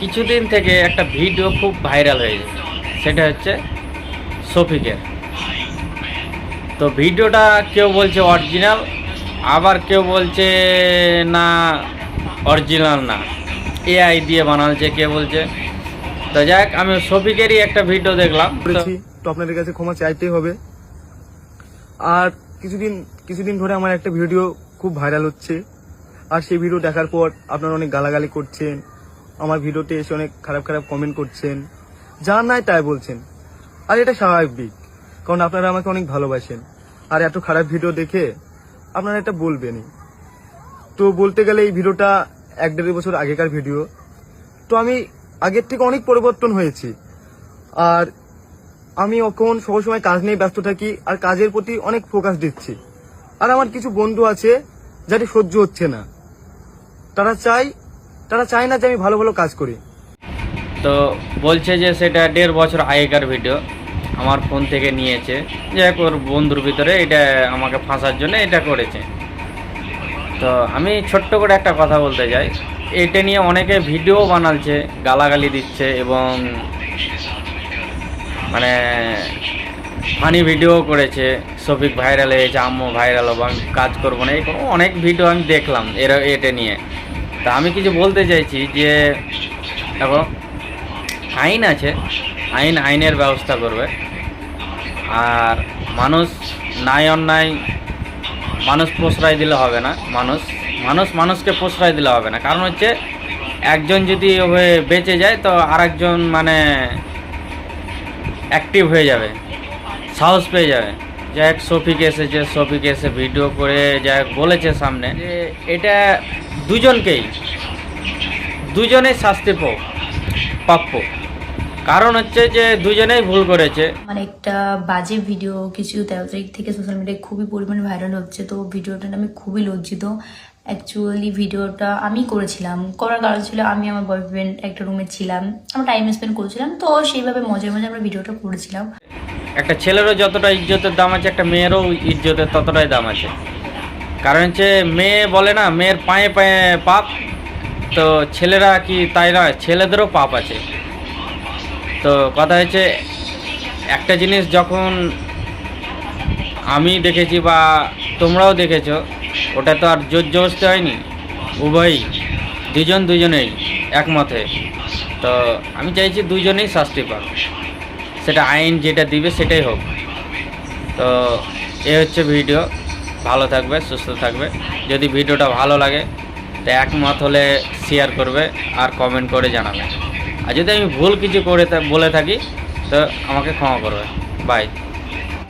কিছুদিন থেকে একটা ভিডিও খুব ভাইরাল হয়েছে সেটা হচ্ছে শফিকের তো ভিডিওটা কেউ বলছে অরিজিনাল, আবার কেউ বলছে না, অরিজিনাল না। এআই দিয়ে বানাচ্ছে, কে বলছে? তো যাক, আমি শফিকেরই একটা ভিডিও দেখলাম। তো আপনাদের কাছে ক্ষমা চাইতেই হবে। আর কিছুদিন কিছুদিন ধরে আমার একটা ভিডিও খুব ভাইরাল হচ্ছে। আর সেই ভিডিও দেখার পর আপনারা অনেক গালাগালি করছেন আমার ভিডিওতে এসে অনেক খারাপ খারাপ কমেন্ট করছেন। যা নাই তাই বলছেন। আর এটা স্বাভাবিক, কারণ আপনারা আমাকে অনেক ভালোবাসেন। আর এত খারাপ ভিডিও দেখে আপনারা এটা বলবেনই। তো বলতে গেলে এই ভিডিওটা এক দেড় বছর আগেকার ভিডিও। তো আমি আগের থেকে অনেক পরিবর্তন হয়েছি। আর আমি এখন সবসময় কাজ নিয়ে ব্যস্ত থাকি আর কাজের প্রতি অনেক ফোকাস দিচ্ছি। আর আমার কিছু বন্ধু আছে যাদের সহ্য হচ্ছে না। তারা চাই তারা চায় না যে আমি ভালো ভালো কাজ করি। তো বলছে যে সেটা দেড় বছর আগেকার ভিডিও আমার ফোন থেকে নিয়েছে। যে ওর বন্ধুর ভিতরে এটা আমাকে ফাঁসার জন্য এটা করেছে। তো আমি ছোট্ট করে একটা কথা বলতে চাই। এটা নিয়ে অনেকে ভিডিও বানাচ্ছে, গালাগালি দিচ্ছে এবং মানে ফানি ভিডিও করেছে। সফিক ভাইরাল হয়েছে, আম্মু ভাইরাল হব, আমি কাজ করব না, এরকম অনেক ভিডিও আমি দেখলাম এরা, এটা নিয়ে। তা আমি কিছু বলতে চাইছি যে, দেখো, আইন আছে, আইন আইনের ব্যবস্থা করবে। আর মানুষ নাই অন্যায়, মানুষ প্রশ্রয় দিলে হবে না, মানুষ মানুষ মানুষকে প্রশ্রয় দিলে হবে না। কারণ হচ্ছে, একজন যদি হয়ে বেঁচে যায়, তো আরেকজন মানে অ্যাক্টিভ হয়ে যাবে, সাহস পেয়ে যাবে। যাই হোক, শফিক এসেছে, শফিক এসে ভিডিও করে, যাই বলেছে সামনে। যে এটা দুজনকেই দুজনেই শাস্তি প্রাপ্য কারণ হচ্ছে যে দুজনেই ভুল করেছে। মানে একটা বাজে ভিডিও কিছু তেরো তারিখ থেকে সোশ্যাল মিডিয়ায় খুবই পরিমাণে ভাইরাল হচ্ছে তো ভিডিওটা আমি খুবই লজ্জিত। অ্যাকচুয়ালি ভিডিওটা আমি করেছিলাম। করার কারণ ছিল আমি আমার বয়ফ্রেন্ড একটা রুমে ছিলাম আমরা টাইম স্পেন্ড করেছিলাম তো সেইভাবে মজায় মজায় আমরা ভিডিওটা করেছিলাম। একটা ছেলেরও যতটা ইজ্জতের দাম আছে একটা মেয়েরও ইজ্জতের ততটাই দাম আছে। কারণ হচ্ছে মেয়ে বলে না, মেয়ের পায়ে পায়ে পাপ, তো ছেলেরা কি তাই নয়, ছেলেদেরও পাপ আছে। তো কথা হচ্ছে, একটা জিনিস যখন আমি দেখেছি বা তোমরাও দেখেছ, ওটা তো আর জোর জবস্তি হয়নি। উভয়ই দুজন দুজনেই একমতে। তো আমি চাইছি দুজনেই শাস্তি পাক। সেটা আইন যেটা দিবে সেটাই হোক। তো এ হচ্ছে ভিডিও। ভালো থাকবে, সুস্থ থাকবে। যদি ভিডিওটা ভালো লাগে, তো একমত হলে শেয়ার করবে আর কমেন্ট করে জানাবে। আর যদি আমি ভুল কিছু করে বলে থাকি, তো আমাকে ক্ষমা করবে। বাই